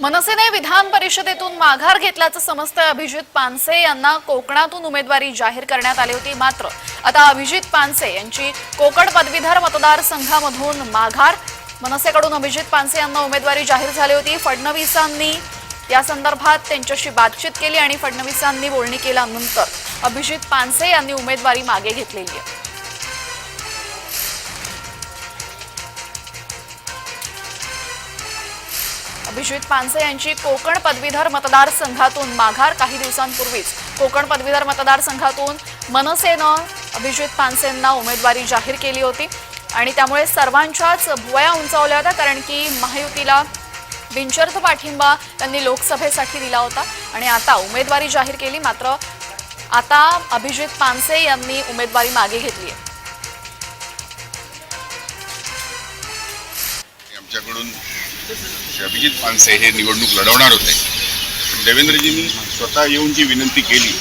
मनसेने विधान परिषदेतून माघार घेतल्याचं समजतं अभिजित पानसे यांना कोकणातून उमेदवारी जाहीर करण्यात आली होती. मात्र आता अभिजित पानसे यांची कोकण पदवीधर मतदारसंघामधून माघार. मनसेकडून अभिजित पानसे यांना उमेदवारी जाहीर झाली होती. फडणवीसांनी या संदर्भात त्यांच्याशी बातचीत केली आणि फडणवीसांनी बोलणी केल्यानंतर अभिजित पानसे यांनी उमेदवारी मागे घेतलेली आहे. अभिजित पानसे यांची कोकण पदवीधर मतदारसंघातून माघार काही दिवसांपूर्वीच. कोकण पदवीधर मतदारसंघातून मनसेनं अभिजित पानसेंना उमेदवारी जाहीर केली होती आणि त्यामुळे सर्वांच्याच भुवया उंचावल्या होत्या कारण की महायुतीला बिनशर्त पाठिंबा त्यांनी लोकसभेसाठी दिला होता आणि आता उमेदवारी जाहीर केली मात्र आता अभिजित पानसे यांनी उमेदवारी मागे घेतली आहे. आमच्याकडून श्री अभिजित पानसे हे निवडणूक लढवणार होते. पण देवेंद्रजींनी स्वतः येऊन जी विनंती केली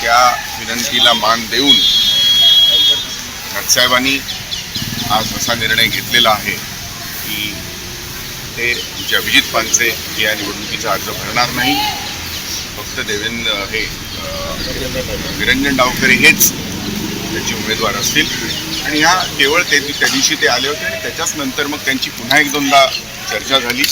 त्या विनंतीला मान देऊन साहेबांनी आज असा निर्णय घेतलेला आहे की ते आमचे अभिजित पानसे या निवडणुकीचा अर्ज भरणार नाही. फक्त देवेंद्र हे निरंजन डावकरे हेच त्याचे उमेदवार असतील. आणि ह्या केवळ ते त्या दिवशी ते आले होते आणि त्याच्याच नंतर मग त्यांची पुन्हा एक दोनदा चर्चा झाली